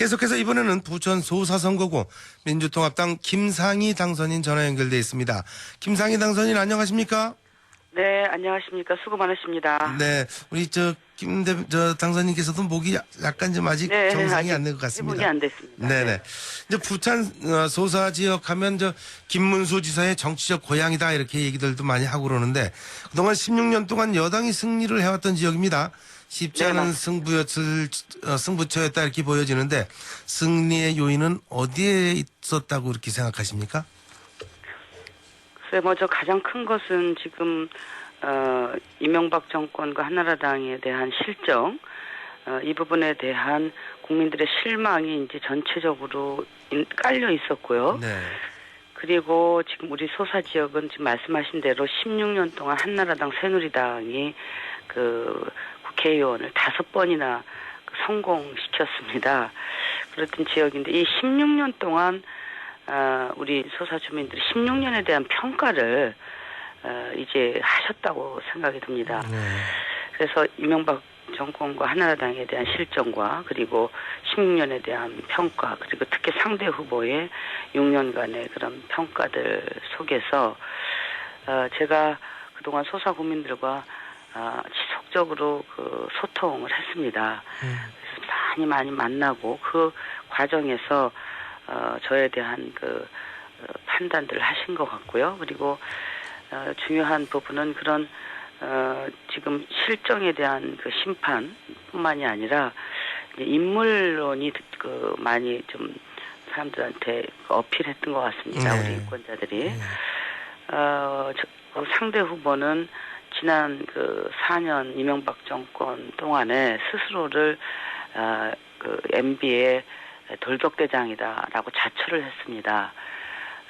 계속해서 이번에는 부천 소사선거구 민주통합당 김상희 당선인 전화 연결돼 있습니다. 김상희 당선인 안녕하십니까? 네, 안녕하십니까. 수고 많으십니다. 네, 우리 저 김대 저 당선인께서도 목이 약간 좀 아직 네, 정상이 안 된 것 같습니다. 회복이 안 됐습니다. 네네. 이제 부천 어, 소사 지역 하면 저 김문수 지사의 정치적 고향이다 이렇게 얘기들도 많이 하고 그러는데 그동안 16년 동안 여당이 승리를 해왔던 지역입니다. 쉽지 네. 승부였을 어, 승부처였다 이렇게 보여지는데 승리의 요인은 어디에 있었다고 이렇게 생각하십니까? 글쎄, 먼저 가장 큰 것은 지금 어, 이명박 정권과 한나라당에 대한 실정, 어, 이 부분에 대한 국민들의 실망이 이제 전체적으로 인- 깔려 있었고요. 네. 그리고 지금 우리 소사 지역은 지금 말씀하신 대로 16년 동안 한나라당 새누리당이 그 국회의원을 다섯 번이나 그 성공시켰습니다. 그랬던 지역인데 이 16년 동안 아, 우리 소사 주민들이 16년에 대한 평가를 어, 이제 하셨다고 생각이 듭니다. 네. 그래서 이명박 정권과 한나라당에 대한 실정과 그리고 16년에 대한 평가 그리고 특히 상대 후보의 6년간의 그런 평가들 속에서 어, 제가 그동안 소사 국민들과 어, 지속적으로 그 소통을 했습니다. 음. 그래서 많이 많이 만나고 그 과정에서 어, 저에 대한 그 어, 판단들을 하신 것 같고요. 그리고 어, 중요한 부분은 그런 어, 지금 실정에 대한 그 심판뿐만이 아니라 인물론이 그 많이 좀 사람들한테 어필했던 것 같습니다. 네. 우리 유권자들이. 네. 어, 저, 그 상대 후보는 지난 그 4년 이명박 정권 동안에 스스로를 어, 그 MB의 돌격대장이다라고 자처를 했습니다.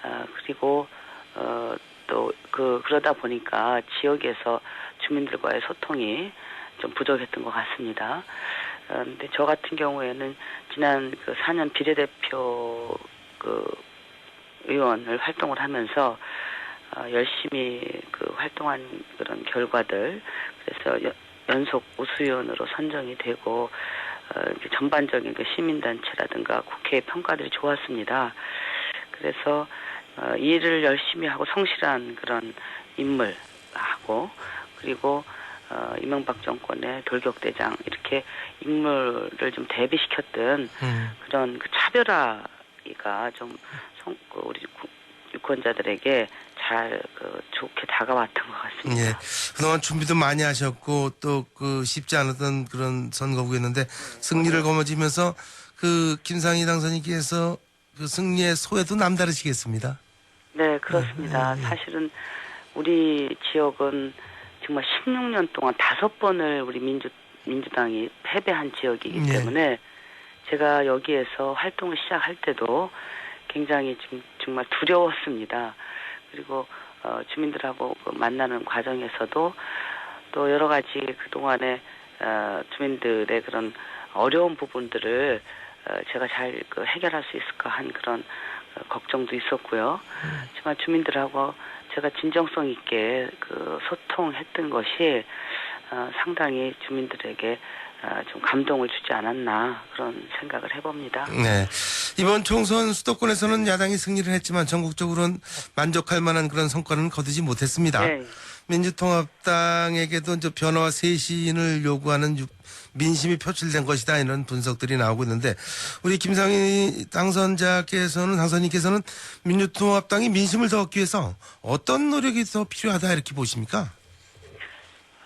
어, 그리고 어, 또그 그러다 보니까 지역에서 주민들과의 소통이 좀 부족했던 것 같습니다. 어, 근데 저 같은 경우에는 지난 그 4년 비례대표 그 의원을 활동을 하면서 어, 열심히 그 활동한 그런 결과들 그래서 여- 연속 우수위원으로 선정이 되고 어, 전반적인 그 시민단체라든가 국회의 평가들이 좋았습니다. 그래서 어, 일을 열심히 하고 성실한 그런 인물하고 그리고 어, 이명박 정권의 돌격대장 이렇게 인물을 좀 대비시켰던 음. 그런 그 차별화가 좀 성, 그 우리 구- 유권자들에게 잘 그 좋게 다가왔던 것 같습니다. 예. 그동안 준비도 많이 하셨고 또 그 쉽지 않았던 그런 선거구였는데 승리를 거머쥐면서 그 김상희 당선인께서 그 승리의 소회도 남다르시겠습니다. 네, 그렇습니다. 네, 네. 사실은 우리 지역은 정말 16년 동안 다섯 번을 우리 민주 민주당이 패배한 지역이기 네. 때문에 제가 여기에서 활동을 시작할 때도 굉장히 좀 정말 두려웠습니다. 그리고 어, 주민들하고 그 만나는 과정에서도 또 여러 가지 그 동안에 어, 주민들의 그런 어려운 부분들을 어, 제가 잘 그 해결할 수 있을까 한 그런 어, 걱정도 있었고요. 하지만 주민들하고 제가 진정성 있게 그 소통했던 것이 어, 상당히 주민들에게 어, 좀 감동을 주지 않았나 그런 생각을 해봅니다. 네. 이번 총선 수도권에서는 야당이 승리를 했지만 전국적으로는 만족할 만한 그런 성과는 거두지 못했습니다. 네. 민주통합당에게도 이제 변화와 쇄신을 요구하는 유- 민심이 표출된 것이다 이런 분석들이 나오고 있는데 우리 김상희 당선자께서는 당선인께서는 민주통합당이 민심을 더 얻기 위해서 어떤 노력이 더 필요하다 이렇게 보십니까?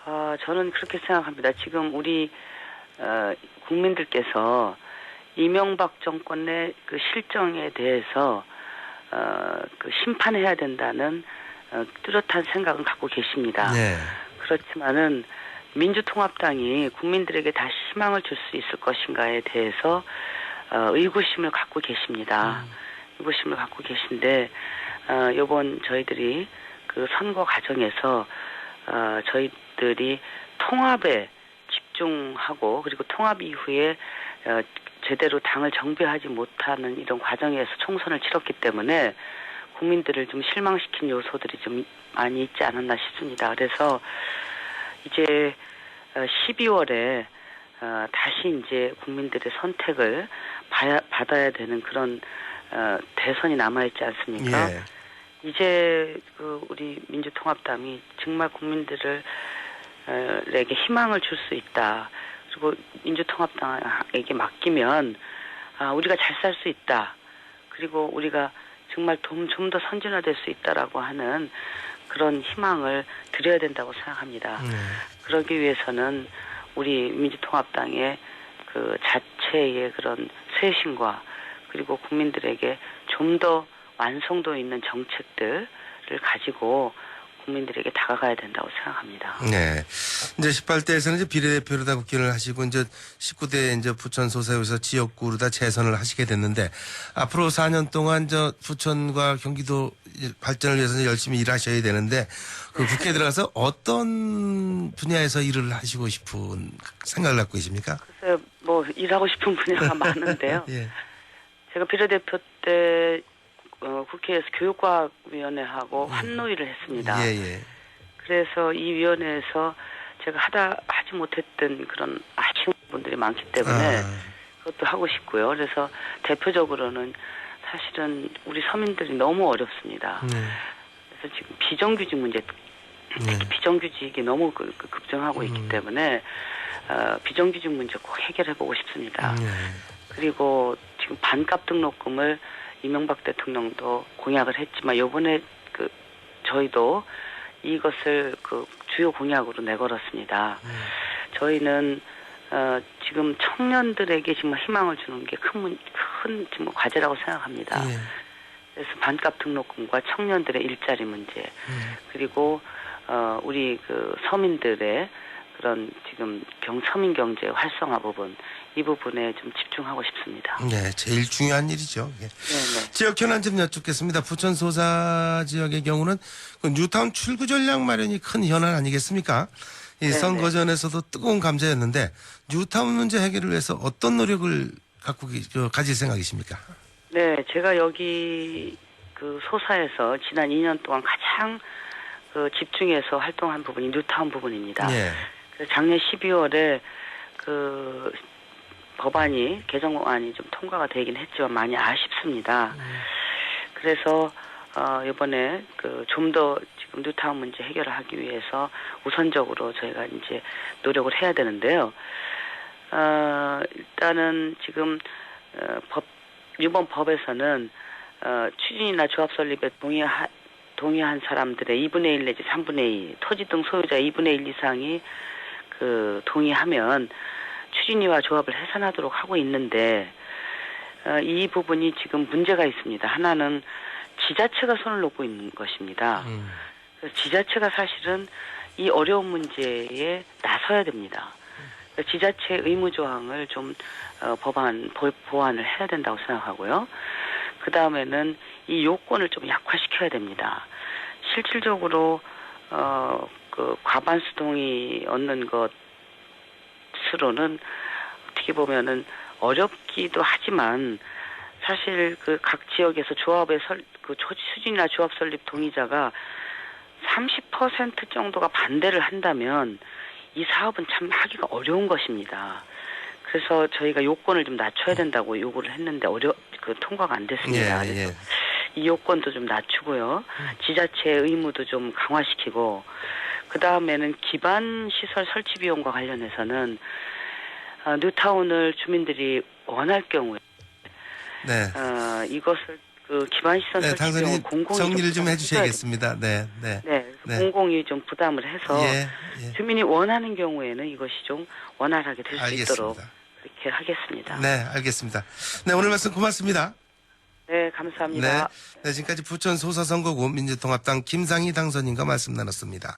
아, 저는 그렇게 생각합니다. 지금 우리 어, 국민들께서 이명박 정권 의 그 실정에 대해서 어, 그 심판해야 된다는 어, 뚜렷한 생각은 갖고 계십니다. 네. 그렇지만은 민주통합당이 국민들에게 다시 희망을 줄 수 있을 것인가에 대해서 어, 의구심을 갖고 계십니다. 의구심을 갖고 계신데 어, 이번 저희들이 그 선거 과정에서 어, 저희들이 통합에 집중하고 그리고 통합 이후에 어, 제대로 당을 정비하지 못하는 이런 과정에서 총선을 치렀기 때문에 국민들을 좀 실망시킨 요소들이 좀 많이 있지 않았나 싶습니다. 그래서 이제 12월에 어, 다시 이제 국민들의 선택을 봐야, 받아야 되는 그런 어, 대선이 남아 있지 않습니까? 예. 이제 그 우리 민주통합당이 정말 국민들을 어, 에게 희망을 줄 수 있다. 그리고 민주통합당에게 맡기면 아, 우리가 잘 살 수 있다. 그리고 우리가 정말 좀 더 선진화될 수 있다라고 하는 그런 희망을 드려야 된다고 생각합니다. 네. 그러기 위해서는 우리 민주통합당의 그 자체의 그런 쇄신과 그리고 국민들에게 좀 더 완성도 있는 정책들을 가지고 국민들에게 다가가야 된다고 생각합니다. 네. 이제 18대에서는 이제 비례대표로 다 국회를 하시고 이제 19대 이제 부천 소사에서 지역구로 다 재선을 하시게 됐는데 앞으로 4년 동안 저 부천과 경기도 발전을 위해서 열심히 일하셔야 되는데 그 국회에 들어가서 어떤 분야에서 일을 하시고 싶은 생각을 갖고 계십니까? 그래서 뭐 일하고 싶은 분야가 많은데요. 예. 제가 비례대표 때 어, 국회에서 교육과학위원회하고 환노위를 했습니다. 예, 예. 그래서 이 위원회에서 제가 하다 하지 못했던 그런 아쉬운 분들이 많기 때문에 아, 그것도 하고 싶고요. 그래서 대표적으로는 사실은 우리 서민들이 너무 어렵습니다. 네. 그래서 지금 비정규직 문제, 네. 비정규직이 너무 그- 그 급증하고 음. 있기 때문에 어, 비정규직 문제 꼭 해결해보고 싶습니다. 네. 그리고 지금 반값 등록금을 이명박 대통령도 공약을 했지만 요번에 그 저희도 이것을 그 주요 공약으로 내걸었습니다. 네. 저희는 어 지금 청년들에게 정말 희망을 주는 게 큰큰 지금 과제라고 생각합니다. 예. 그래서 반값 등록금과 청년들의 일자리 문제 음. 그리고 어 우리 그 서민들의 그런 지금 경 서민 경제 활성화 부분 이 부분에 좀 집중하고 싶습니다. 네, 제일 중요한 일이죠. 예. 네네. 지역 현안 좀 여쭙겠습니다. 부천 소사 지역의 경우는 그 뉴타운 출구 전략 마련이 큰 현안 아니겠습니까? 이 네네. 선거 전에서도 뜨거운 감자였는데 뉴타운 문제 해결을 위해서 어떤 노력을 갖고 계- 저, 가질 생각이십니까? 네, 제가 여기 그 소사에서 지난 2년 동안 가장 그 집중해서 활동한 부분이 뉴타운 부분입니다. 예. 그래서 작년 12월에 그 법안이 개정안이 좀 통과가 되긴 했지만 많이 아쉽습니다. 그래서 어 이번에 그 좀 더 지금 뉴타운 문제 해결을 하기 위해서 우선적으로 저희가 이제 노력을 해야 되는데요. 어 일단은 지금 어, 법 이번 법에서는 어 추진이나 조합 설립에 동의하 동의한 사람들의 2분의 1 내지 3분의 2 토지 등 소유자 2분의 1 이상이 그 동의하면 추진위와 조합을 해산하도록 하고 있는데 어, 이 부분이 지금 문제가 있습니다. 하나는 지자체가 손을 놓고 있는 것입니다. 음. 그래서 지자체가 사실은 이 어려운 문제에 나서야 됩니다. 그래서 지자체 의무 조항을 좀 어, 법안 보, 보완을 해야 된다고 생각하고요. 그 다음에는 이 요건을 좀 약화시켜야 됩니다. 실질적으로 어, 그 과반 수 동의 얻는 것 으로는 어떻게 보면은 어렵기도 하지만 사실 그 각 지역에서 조합의 설, 그 초- 추진이나 조합 설립 동의자가 30% 정도가 반대를 한다면 이 사업은 참 하기가 어려운 것입니다. 그래서 저희가 요건을 좀 낮춰야 된다고 요구를 했는데 어려 그 통과가 안 됐습니다. 예, 예. 그래서 이 요건도 좀 낮추고요. 지자체의 의무도 좀 강화시키고 그 다음에는 기반 시설 설치 비용과 관련해서는 어, 뉴타운을 주민들이 원할 경우에 네. 어, 이것을 그 기반 시설 네, 설치 비용을 공공이 정리를 좀 부담을 해주셔야겠습니다. 네, 네. 네, 네. 공공이 좀 부담을 해서 예, 예. 주민이 원하는 경우에는 이것이 좀 원활하게 될 수 있도록. 그렇게 하겠습니다. 네, 알겠습니다. 네, 오늘 말씀 고맙습니다. 네, 네. 감사합니다. 네, 지금까지 부천 소사선거구 민주통합당 김상희 당선인과 말씀 나눴습니다.